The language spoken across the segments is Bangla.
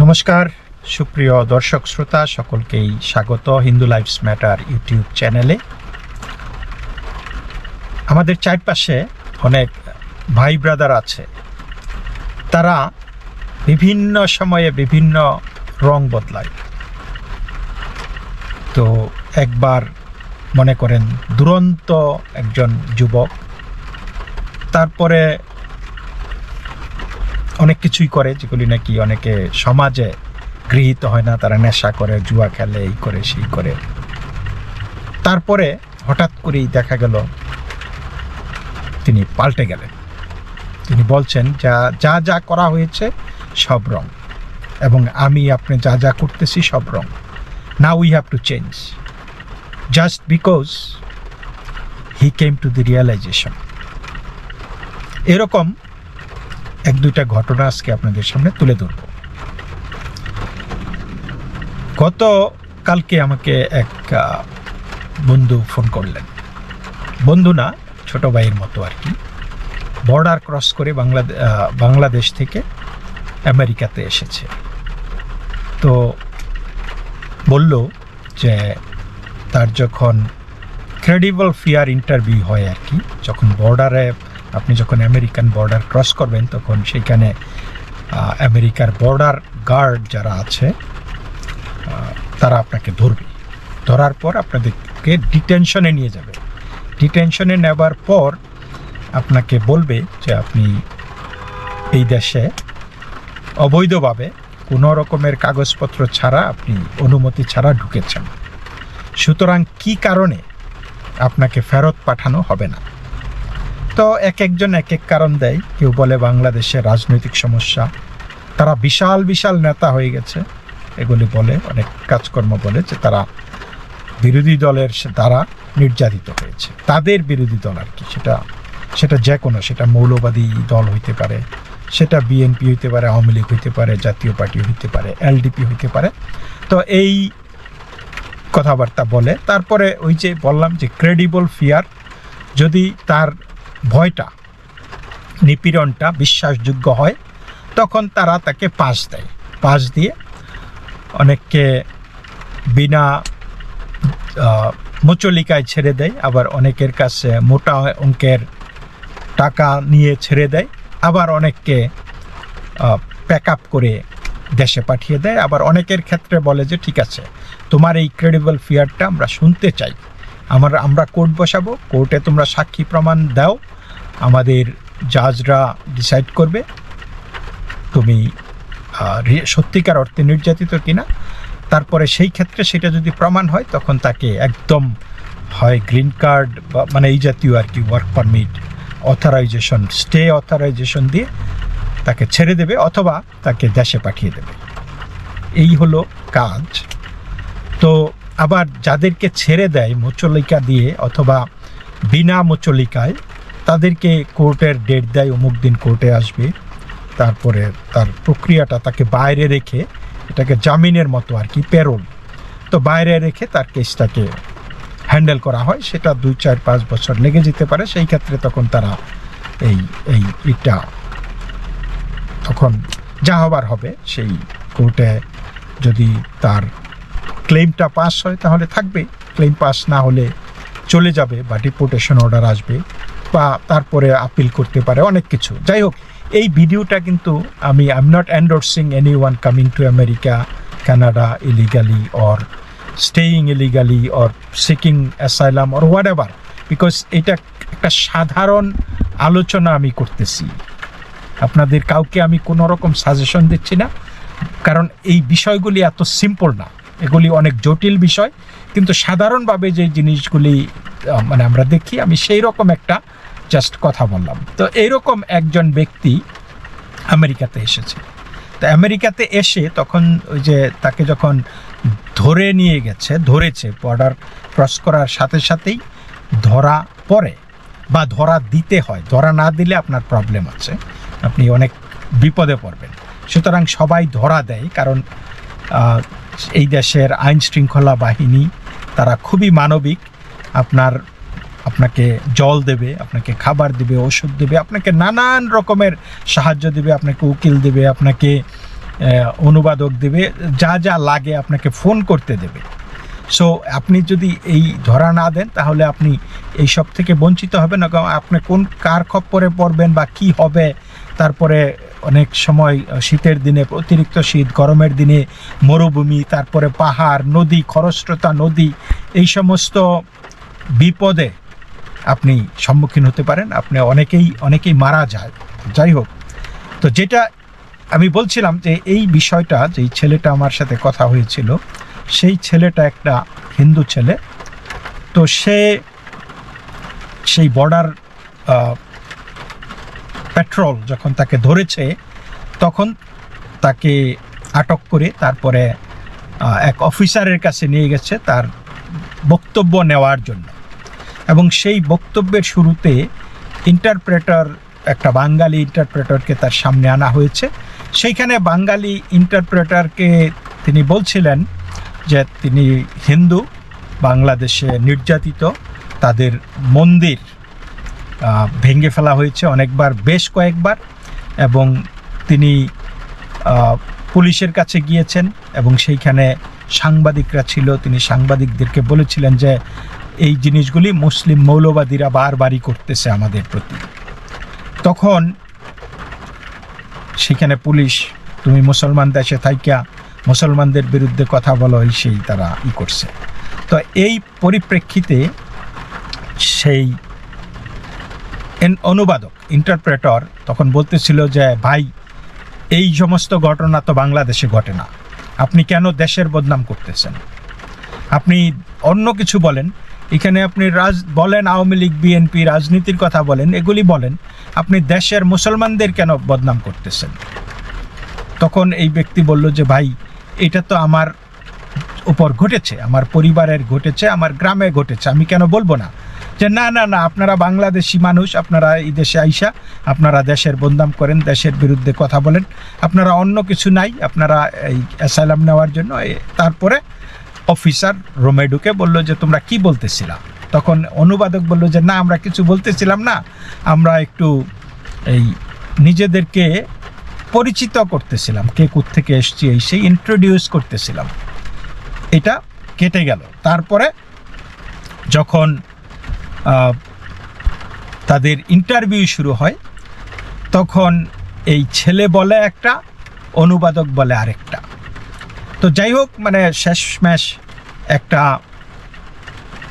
নমস্কার, সুপ্রিয় দর্শক শ্রোতা, সকলকেই স্বাগত হিন্দু লাইফস ম্যাটার ইউটিউব চ্যানেলে। আমাদের চারপাশে অনেক ভাই ব্রাদার আছে। তারা বিভিন্ন সময়ে বিভিন্ন রং বদলায়। তো একবার মনে করেন দুরন্ত একজন যুবক, তারপরে অনেক কিছুই করে, যেগুলি নাকি অনেকে সমাজে গৃহীত হয় না। তারা নেশা করে, জুয়া খেলে, এই করে, সেই করে। তারপরে হঠাৎ করেই দেখা গেল, তিনি পাল্টে গেলেন। তিনি বলছেন, যা যা যা করা হয়েছে সব রং। এবং আমি আপনি যা যা করতেছি সব রং। না we have to change just because he came to the realization এরকম এক দুইটা ঘটনা আজকে আপনাদের সামনে তুলে ধরব। গত কালকে আমাকে এক বন্ধু ফোন করলেন। বন্ধু না, ছোট ভাইয়ের মতো আর কি। বর্ডার ক্রস করে বাংলাদেশ বাংলাদেশ থেকে আমেরিকাতে এসেছে। তো বলল যে তার যখন ক্রেডিবল ফিয়ার ইন্টারভিউ হয় আর কি, যখন বর্ডারে আপনি যখন আমেরিকান বর্ডার ক্রস করবেন, তখন সেখানে আমেরিকার বর্ডার গার্ড যারা আছে তারা আপনাকে ধরবে। ধরার পর আপনাদেরকে ডিটেনশনে নিয়ে যাবে। ডিটেনশনে নেবার পর আপনাকে বলবে যে আপনি এই দেশে অবৈধভাবে কোনো রকমের কাগজপত্র ছাড়া আপনি অনুমতি ছাড়া ঢুকেছেন। সুতরাং কি কারণে আপনাকে ফেরত পাঠানো হবে না? তো এক একজন এক এক কারণ দেয়। কেউ বলে বাংলাদেশের রাজনৈতিক সমস্যা। তারা বিশাল বিশাল নেতা হয়ে গেছে। এগুলি বলে, অনেক কাজকর্ম বলে যে তারা বিরোধী দলের দ্বারা নির্যাতিত হয়েছে। তাদের বিরোধী দল আর কি, সেটা সেটা যে কোনো, সেটা মৌলবাদী দল হইতে পারে, সেটা বিএনপি হইতে পারে, আওয়ামী লীগ হইতে পারে, জাতীয় পার্টি হইতে পারে, এলডিপি হইতে পারে। তো এই কথাবার্তা বলে। তারপরে ওই যে বললাম যে ক্রেডিবল ফিয়ার যদি তার ভয়টা, নিপীড়নটা বিশ্বাসযোগ্য হয়, তখন তারা তাকে পাস দেয়। পাস দিয়ে অনেককে বিনা মুচলিকায় ছেড়ে দেয়, আবার অনেকের কাছে মোটা অঙ্কের টাকা নিয়ে ছেড়ে দেয়, আবার অনেককে প্যাক আপ করে দেশে পাঠিয়ে দেয়, আবার অনেকের ক্ষেত্রে বলে যে, ঠিক আছে, তোমার এই ক্রেডিবল ফিয়ারটা আমরা শুনতে চাই। আমার, আমরা কোর্ট বসাবো কোর্টে তোমরা সাক্ষী প্রমাণ দাও আমাদের জাজরা ডিসাইড করবে তুমি সত্যিকার অর্থে নির্যাতিত কিনা। তারপরে সেই ক্ষেত্রে সেটা যদি প্রমাণ হয়, তখন তাকে একদম হয় গ্রিন কার্ড বা মানে এই জাতীয় আর কি work permit authorization stay authorization দিয়ে তাকে ছেড়ে দেবে অথবা তাকে দেশে পাঠিয়ে দেবে। এই হলো কাজ। তো আবার যাদেরকে ছেড়ে দেয় মুচলিকা দিয়ে অথবা বিনা মুচলিকায় তাদেরকে কোর্টের ডেট দেয়, অমুক দিন কোর্টে আসবে। তারপরে তার প্রক্রিয়াটা তাকে বাইরে রেখে এটাকে জামিনের মতো আর কি পেরোল তো বাইরে রেখে তার কেসটাকে হ্যান্ডেল করা হয়, সেটা দুই, চার, পাঁচ বছর লেগে যেতে পারে। সেই ক্ষেত্রে তখন তারা এই এই এটা তখন যা হবার হবে, সেই কোর্টে যদি তার ক্লেমটা পাস হয়, তাহলে থাকবে ক্লেম পাস না হলে চলে যাবে বা ডিপোর্টেশন অর্ডার আসবে। বা তারপরে আপিল করতে পারে, অনেক কিছু। যাই হোক এই ভিডিওটা কিন্তু আমি I am not endorsing any one coming to America Canada illegally or staying illegally or seeking asylum or whatever because এটা একটা সাধারণ আলোচনা আমি করতেছি। আপনাদের কাউকে আমি কোনো রকম সাজেশন দিচ্ছি না, কারণ এই বিষয়গুলি এত সিম্পল না। এগুলি অনেক জটিল বিষয়, কিন্তু সাধারণভাবে যে জিনিসগুলি মানে আমরা দেখি, আমি সেই রকম একটা জাস্ট কথা বললাম। তো এইরকম একজন ব্যক্তি আমেরিকাতে এসেছে। তো আমেরিকাতে এসে তখন ওই যে তাকে যখন ধরে নিয়ে গেছে, ধরেছে বর্ডার ক্রস করার সাথে সাথেই ধরা পড়ে বা ধরা দিতে হয়। ধরা না দিলে আপনার প্রবলেম আছে। আপনি অনেক বিপদে পড়বেন। সুতরাং সবাই ধরা দেয় কারণ এই দেশের আইন শৃঙ্খলা বাহিনী তারা খুবই মানবিক। আপনার আপনাকে জল দেবে, আপনাকে খাবার দেবে, ওষুধ দেবে, আপনাকে নানান রকমের সাহায্য দেবে, আপনাকে উকিল দেবে, আপনাকে অনুবাদক দেবে, যা যা লাগে আপনাকে ফোন করতে দেবে। সো আপনি যদি এই ধরা না দেন, তাহলে আপনি এই সব থেকে বঞ্চিত হবেন না আপনি কোন কার খপ্পরে পড়বেন বা কি হবে, তারপরে অনেক সময় শীতের দিনে, অতিরিক্ত শীত, গরমের দিনে মরুভূমি, তারপরে পাহাড়, নদী, খরস্রোতা, নদী, এই সমস্ত বিপদে আপনি সম্মুখীন হতে পারেন, আপনি অনেকেই অনেকেই মারা যায়। যাই হোক, তো যেটা আমি বলছিলাম যে এই বিষয়টা, যেই ছেলেটা আমার সাথে কথা হয়েছিল, সেই ছেলেটা একটা হিন্দু ছেলে। তো সে, সেই বর্ডার পেট্রোল যখন তাকে ধরেছে, তখন তাকে আটক করে তারপরে এক অফিসারের কাছে নিয়ে গেছে তার বক্তব্য নেওয়ার জন্য। এবং সেই বক্তব্যের শুরুতে ইন্টারপ্রেটার একটা বাঙালি ইন্টারপ্রেটারকে তার সামনে আনা হয়েছে। সেইখানে বাঙালি ইন্টারপ্রেটারকে তিনি বলছিলেন যে তিনি হিন্দু, বাংলাদেশে নির্যাতিত, তাদের মন্দির ভেঙে ফেলা হয়েছে অনেকবার, বেশ কয়েকবার এবং তিনি পুলিশের কাছে গিয়েছেন এবং সেইখানে সাংবাদিকরা ছিল, তিনি সাংবাদিকদেরকে বলেছিলেন যে এই জিনিসগুলি মুসলিম মৌলবাদীরা বারবারই করতেছে আমাদের প্রতি। তখন সেখানে পুলিশ, তুমি মুসলমান দেশে থাইকা, মুসলমানদের বিরুদ্ধে কথা বলো সেই তারা ই করছে। তো এই পরিপ্রেক্ষিতে সেই অনুবাদক ইন্টারপ্রেটর তখন বলতেছিল যে, ভাই, এই সমস্ত ঘটনা তো বাংলাদেশে ঘটে না। আপনি কেন দেশের বদনাম করতেছেন? আপনি অন্য কিছু বলেন। এখানে আপনি রাজ, বলেন আওয়ামী লীগ, বিএনপি, রাজনীতির কথা বলেন, এগুলি বলেন। আপনি দেশের মুসলমানদের কেন বদনাম করতেছেন? তখন এই ব্যক্তি বলল যে, ভাই, এটা তো আমার উপর ঘটেছে, আমার পরিবারের ঘটেছে, আমার গ্রামে ঘটেছে। আমি কেন বলব না? যে, না না না, আপনারা বাংলাদেশি মানুষ, আপনারা এই দেশে আইসা, আপনারা দেশের বদনাম করেন, দেশের বিরুদ্ধে কথা বলেন। আপনারা অন্য কিছু নাই, আপনারা এই অ্যাসাইলাম নেওয়ার জন্য তারপরে অফিসার রোমে ঢুকে বলল যে, তোমরা কি বলতেছিলা? তখন অনুবাদক বলল যে, না, আমরা কিছু বলতেছিলাম না। আমরা একটু এই নিজেদেরকে পরিচিত করতেছিলাম। কে থেকে এসছি, এই সেই ইন্ট্রোডিউস করতেছিলাম। এটা কেটে গেল। তারপরে যখন তাদের ইন্টারভিউ শুরু হয়, তখন এই ছেলে বলে একটা, অনুবাদক বলে আরেকটা। তো যাই হোক মানে শেষমেশ একটা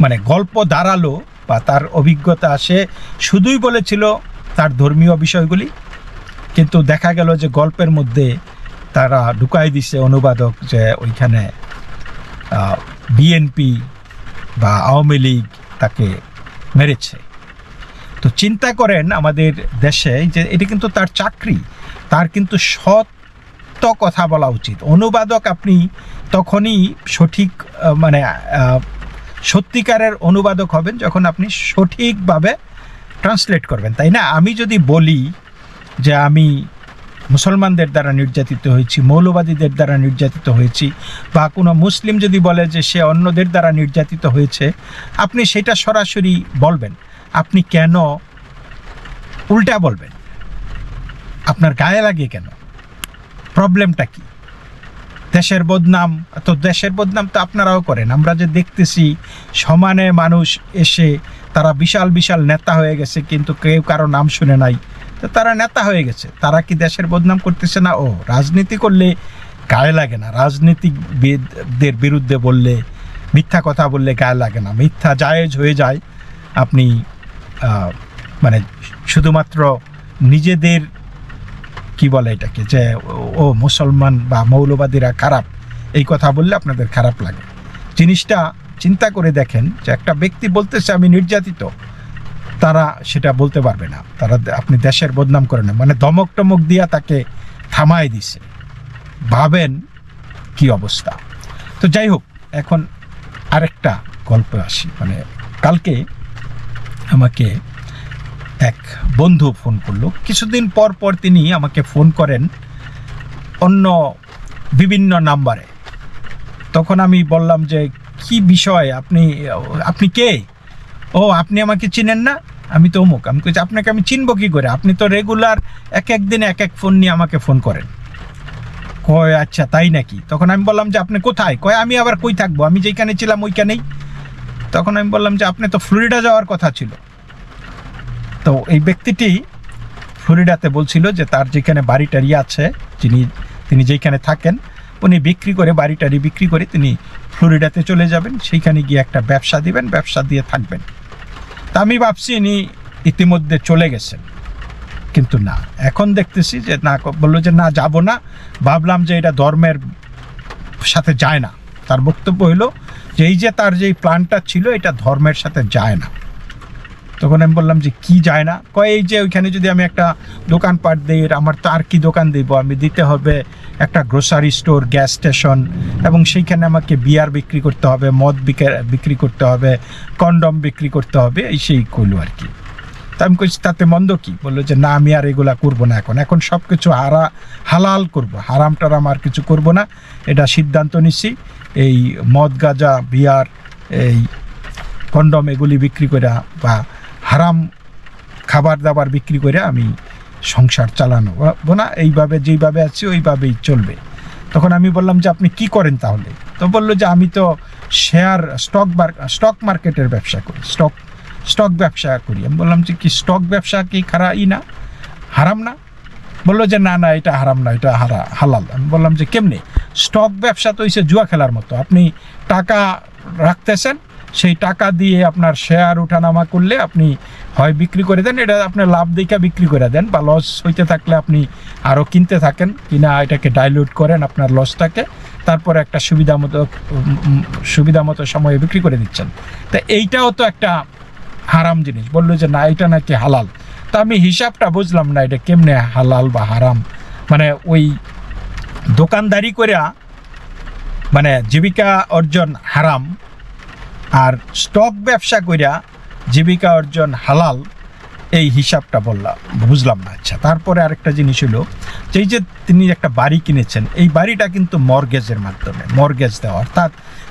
মানে গল্প দাঁড়াল বা তার অভিজ্ঞতা সে শুধুই বলেছিল তার ধর্মীয় বিষয়গুলি। কিন্তু দেখা গেল যে গল্পের মধ্যে তারা ঢুকাই দিছে অনুবাদক যে ওইখানে বিএনপি বা আওয়ামী লীগ তাকে মেরেছে। তো চিন্তা করেন আমাদের দেশে যে এটি কিন্তু তার চাকরি, তার কিন্তু সত্য কথা বলা উচিত। অনুবাদক আপনি তখনই সঠিক মানে সত্যিকারের অনুবাদক হবেন যখন আপনি সঠিকভাবে ট্রান্সলেট করবেন, তাই না? আমি যদি বলি যে আমি মুসলমানদের দ্বারা নির্যাতিত হয়েছি, মৌলবাদীদের দ্বারা নির্যাতিত হয়েছি, বা কোনো মুসলিম যদি বলে যে সে অন্যদের দ্বারা নির্যাতিত হয়েছে, আপনি সেটা সরাসরি বলবেন। আপনি কেন উল্টা বলবেন? আপনার গায়ে লাগে কেন? প্রবলেমটা কি? দেশের বদনাম, তো দেশের বদনাম তো আপনারাও করেন। আমরা যে দেখতেছি, সমানে মানুষ এসে তারা বিশাল বিশাল নেতা হয়ে গেছে, কিন্তু কেউ কারও নাম শুনে নাই। তো তারা নেতা হয়ে গেছে। তারা কি দেশের বদনাম করতেছে না? ও, রাজনীতি করলে গায়ে লাগে না। রাজনীতিবিদদের বিরুদ্ধে বললে, মিথ্যা কথা বললে গায়ে লাগে না। মিথ্যা জায়েজ হয়ে যায়। আপনি মানে শুধুমাত্র নিজেদের কি বলে এটাকে? যে, ও- মুসলমান বা মৌলবাদীরা খারাপ, এই কথা বললে আপনাদের খারাপ লাগে। জিনিসটা চিন্তা করে দেখেন যে একটা ব্যক্তি বলতেছে আমি নির্যাতিত, তারা সেটা বলতে পারবে না। তারা আপনি দেশের বদনাম করে না। মানে ধমক টমক দিয়া তাকে থামায় দিছে। ভাবেন কি অবস্থা। তো যাই হোক, এখন আরেকটা গল্প আসি। মানে কালকে আমাকে এক বন্ধু ফোন করল। কিছুদিন পর পর তিনি আমাকে ফোন করেন অন্য বিভিন্ন নাম্বারে। তখন আমি বললাম যে, কি বিষয়? আপনি আপনি কে? ও, আপনি আমাকে চিনেন না? আমি তো অমুক। আমি কইছি, আপনাকে আমি চিনবো কী করে? আপনি তো রেগুলার এক এক দিন এক এক ফোন নিয়ে আমাকে ফোন করেন। কয় আচ্ছা তাই নাকি? তখন আমি বললাম যে, আপনি কোথায়? কয়, আমি আবার কই থাকব? আমি যেখানে ছিলাম ওইখানেই। তখন আমি বললাম যে, আপনি তো ফ্লোরিডা যাওয়ার কথা ছিল। তো এই ব্যক্তিটি ফ্লোরিডাতে বলছিল যে তার যেখানে বাড়ি টাড়ি আছে, যিনি, তিনি যেখানে থাকেন, উনি বিক্রি করে বাড়ি টাড়ি বিক্রি করে তিনি ফ্লোরিডাতে চলে যাবেন। সেইখানে গিয়ে একটা ব্যবসা দিবেন, ব্যবসা দিয়ে থাকবেন। তা আমি ভাবছি ইনি ইতিমধ্যে চলে গেছেন। কিন্তু না, এখন দেখতেছি যে না, বলল যে না, যাব না। ভাবলাম যে এটা ধর্মের সাথে যায় না। তার বক্তব্য হলো যে এই যে তার যে প্ল্যানটা ছিল, এটা ধর্মের সাথে যায় না। তখন আমি বললাম যে কি যায় না? কয়, এই যে ওইখানে যদি আমি একটা দোকানপাট দিই আমার তো আর কি দোকান দিব? আমি দিতে হবে একটা গ্রোসারি স্টোর গ্যাস স্টেশন এবং সেইখানে আমাকে বিয়ার বিক্রি করতে হবে, মদ বিকে- বিক্রি করতে হবে কন্ডম বিক্রি করতে হবে, এই সেই কইলো আর কি। তা আমি কইছি, তাতে মন্দ কি? বলল যে, না, আমি আর এগুলা করব না এখন। এখন সব কিছু হারা, হালাল করব। হারাম টারাম আর কিছু করব না। এটা সিদ্ধান্ত নিচ্ছি এই মদ, গাঁজা বিয়ার এই কন্ডম এগুলি বিক্রি করে বা হারাম খাবার দাবার বিক্রি করে আমি সংসার চালানো। না এইভাবে যেইভাবে আছি, ওইভাবেই চলবে। তখন আমি বললাম যে, আপনি কি করেন তাহলে? তো বলল যে, আমি তো শেয়ার, স্টক স্টক মার্কেটের ব্যবসা করি, স্টক স্টক ব্যবসা করি। আমি বললাম যে, কি স্টক ব্যবসা কি খারা না? হারাম না? বলল যে, না না, এটা হারাম না, এটা হারা, হালাল। আমি বললাম যে, কেমনে? স্টক ব্যবসা তো হইছে জুয়া খেলার মতো। আপনি টাকা রাখতেছেন সেই টাকা দিয়ে আপনার শেয়ার ওঠানামা করলে আপনি হয় বিক্রি করে দেন, এটা আপনার লাভ দেখা বিক্রি করে দেন বা লস হইতে থাকলে আপনি আরও কিনতে থাকেন, কিনা এটাকে ডাইলুট করেন আপনার লসটাকে তারপরে একটা সুবিধা মতো সুবিধা মতো সময়ে বিক্রি করে দিচ্ছেন। তা এইটাও তো একটা হারাম জিনিস, বলল যে না, এটা নাকি হালাল। তা আমি হিসাবটা বুঝলাম না, এটা কেমনে হালাল বা হারাম। মানে ওই দোকানদারি করে মানে জীবিকা অর্জন হারাম আর স্টক ব্যবসা কইরা জীবিকা অর্জন হালাল, এই হিসাবটা বললাম বুঝলাম না। আচ্ছা তারপরে আরেকটা জিনিস হলো যে যে তিনি একটা বাড়ি কিনেছেন, এই বাড়িটা কিন্তু মর্গেজের মাধ্যমে, মর্গেজ দেওয়া। অর্থাৎ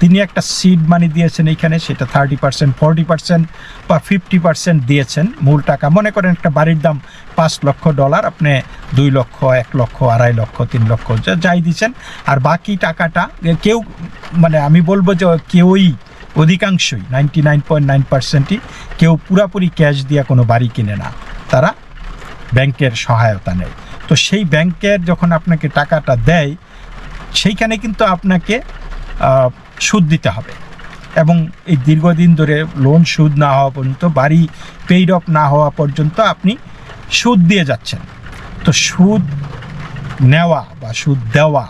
তিনি একটা সিড মানি দিয়েছেন এইখানে, সেটা থার্টি পার্সেন্ট ফর্টি পার্সেন্ট বা ফিফটি পার্সেন্ট দিয়েছেন মূল টাকা। মনে করেন একটা বাড়ির দাম পাঁচ লক্ষ ডলার আপনি দুই লক্ষ, এক লক্ষ, আড়াই লক্ষ, তিন লক্ষ যাই দিচ্ছেন। আর বাকি টাকাটা কেউ মানে আমি বলব যে কেউই অধিকাংশই নাইনটি নাইন পয়েন্ট নাইন পার্সেন্টই কেউ পুরাপুরি ক্যাশ দিয়ে কোনো বাড়ি কিনে না। তারা ব্যাংকের সহায়তা নেয়। তো সেই ব্যাংকের যখন আপনাকে টাকাটা দেয়, সেইখানে কিন্তু আপনাকে সুদ দিতে হবে। এবং এই দীর্ঘদিন ধরে লোন সুদ না হওয়া পর্যন্ত, বাড়ি পেইড অফ না হওয়া পর্যন্ত আপনি সুদ দিয়ে যাচ্ছেন। তো সুদ নেওয়া বা সুদ দেওয়া,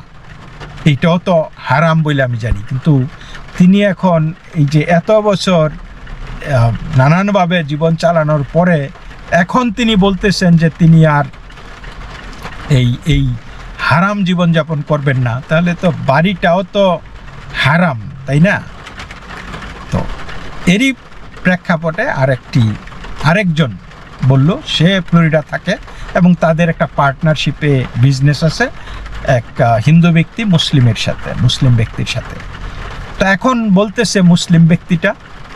এইটাও তো হারাম বলে আমি জানি। কিন্তু তিনি এখন এই যে এত বছর নানানভাবে জীবন চালানোর পরে এখন তিনি বলতেছেন যে তিনি আর এই এই হারাম জীবনযাপন করবেন না। তাহলে তো বাড়িটাও তো হারাম, তাই না? তো এরই প্রেক্ষাপটে আরেকটি, আরেকজন বলল, সে ফ্লোরিডা থাকে এবং তাদের একটা পার্টনারশিপে বিজনেস আছে, এক হিন্দু ব্যক্তি মুসলিমের সাথে, মুসলিম ব্যক্তির সাথে। তো এখন বলতেছে মুসলিম ব্যক্তিটা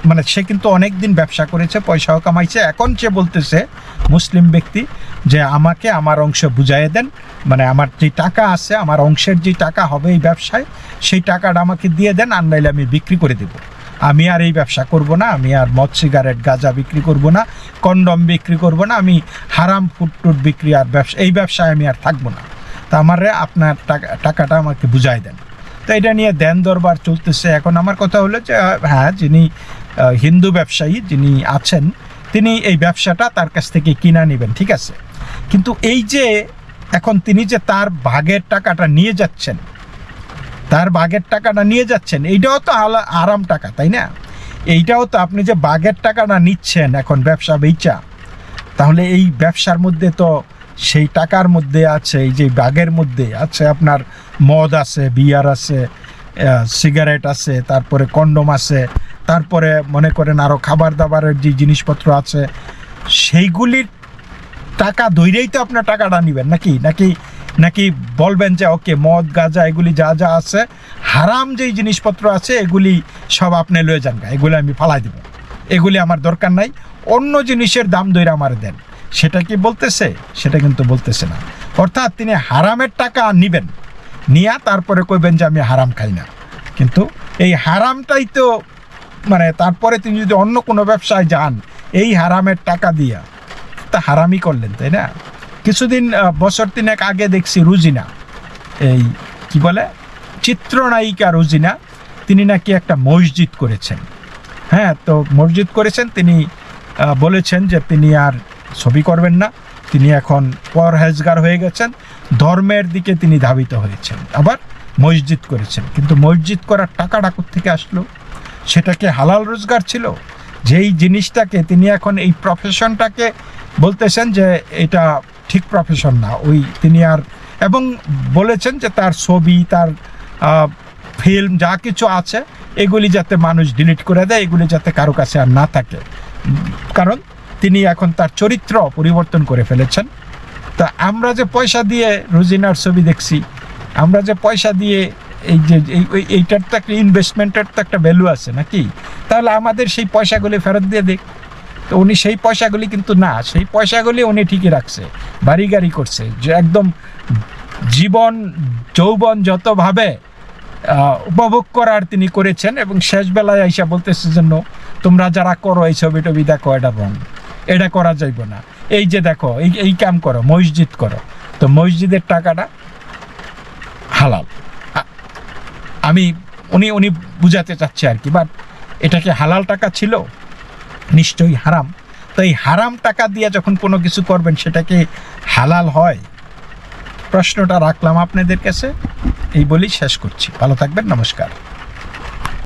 মানে সে কিন্তু অনেক দিন ব্যবসা করেছে, পয়সাও কামাইছে। এখন সে বলতেছে মুসলিম ব্যক্তি যে আমাকে আমার অংশ বুঝাইয়ে দেন মানে আমার যে টাকা আছে, আমার অংশের যে টাকা হবে এই ব্যবসায়, সেই টাকাটা আমাকে দিয়ে দেন, আর নাইলে আমি বিক্রি করে দেব। আমি আর এই ব্যবসা করব না, আমি আর মদ, সিগারেট, গাঁজা বিক্রি করব না, কন্ডম বিক্রি করব না, আমি হারাম ফুড টুড বিক্রি আর ব্যবসা এই ব্যবসায় আমি আর থাকব না। তা আমারে আপনার টাকা টাকাটা আমাকে বুঝাই দেন। তো এটা নিয়ে দেন দরবার চলতেছে। এখন আমার কথা হলো যে হ্যাঁ যিনি হিন্দু ব্যবসায়ী যিনি আছেন, তিনি এই ব্যবসাটা তার কাছ থেকে কিনা নেবেন, ঠিক আছে? কিন্তু এই যে এখন তিনি যে তার ভাগের টাকাটা নিয়ে যাচ্ছেন, তার বাঘের টাকাটা নিয়ে যাচ্ছেন, এইটাও তো আলা- আরাম টাকা, তাই না? এইটাও তো আপনি যে বাঘের টাকাটা নিচ্ছেন এখন ব্যবসা বেচা তাহলে এই ব্যবসার মধ্যে তো সেই টাকার মধ্যে আছে, এই যে বাঘের মধ্যে আছে আপনার মদ আছে, বিয়ার আছে সিগারেট আছে, তারপরে কন্ডম আছে, তারপরে মনে করেন আরও খাবার দাবারের যে জিনিসপত্র আছে, সেইগুলির টাকা ধৈরেই তো আপনার টাকাটা নেবেন, নাকি? নাকি নাকি বলবেন যে, ওকে, মদ, গাঁজা, এগুলি যা যা আছে, হারাম যেই জিনিসপত্র আছে, এগুলি সব আপনি লয়ে যান এগুলি আমি ফালাই দেব। এগুলি আমার দরকার নাই, অন্য জিনিসের দাম ধরে আমার দেন। সেটা কি বলতেছে? সেটা কিন্তু বলতেছে না। অর্থাৎ তিনি হারামের টাকা নিবেন। নিয়া, তারপরে কইবেন যে আমি হারাম খাই না। কিন্তু এই হারামটাই তো মানে তারপরে তিনি যদি অন্য কোনো ব্যবসায় যান, এই হারামের টাকা দিয়া, তা হারামই করলেন, তাই না? কিছুদিন বছর তিনেক আগে দেখছি রুজিনা, এই কি বলে, চিত্রনায়িকা রুজিনা, তিনি নাকি একটা মসজিদ করেছেন। হ্যাঁ তো মসজিদ করেছেন, তিনি বলেছেন যে তিনি আর ছবি করবেন না, তিনি এখন পরহেজগার হয়ে গেছেন। ধর্মের দিকে তিনি ধাবিত হয়েছেন, আবার মসজিদ করেছেন। কিন্তু মসজিদ করার টাকা ডাকুর থেকে আসলো সেটাকে হালাল রোজগার ছিল? যেই জিনিসটাকে তিনি এখন এই প্রফেশনটাকে বলতেছেন যে এটা ঠিক প্রফেশন না, ওই তিনি আর, এবং বলেছেন যে তার ছবি, তার ফিল্ম যা কিছু আছে, এগুলি যাতে মানুষ ডিলিট করে দেয়, এগুলি যাতে কারও কাছে আর না থাকে। কারণ তিনি এখন তার চরিত্র পরিবর্তন করে ফেলেছেন। তা আমরা যে পয়সা দিয়ে রোজিনার ছবি দেখছি, আমরা যে পয়সা দিয়ে এই যে এইটার তো একটা ইনভেস্টমেন্টের তো একটা ভ্যালু আছে নাকি? তাহলে আমাদের সেই পয়সাগুলি ফেরত দিয়ে দিক। তো উনি সেই পয়সাগুলি কিন্তু না, সেই পয়সাগুলি উনি ঠিকই রাখছে বাড়ি গাড়ি করছে। যে একদম জীবন, যৌবন যতভাবে উপভোগ করার তিনি করেছেন এবং শেষ বেলায় আইসা বলতেছে জন্য তোমরা যারা করো এই ছবি টবি দেখো, এটা রং এটা করা যাইব না। এই যে দেখো, এই এই কাম করো, মসজিদ করো। তো মসজিদের টাকাটা হালাল। আমি, উনি উনি বুঝাতে চাচ্ছে আর কি বাট এটা কি হালাল টাকা ছিল? নিশ্চয়ই হারাম। তো এই হারাম টাকা দিয়ে যখন কোনো কিছু করবেন, সেটা কি হালাল হয়? প্রশ্নটা রাখলাম আপনাদের কাছে। এই বলেই শেষ করছি। ভালো থাকবেন, নমস্কার।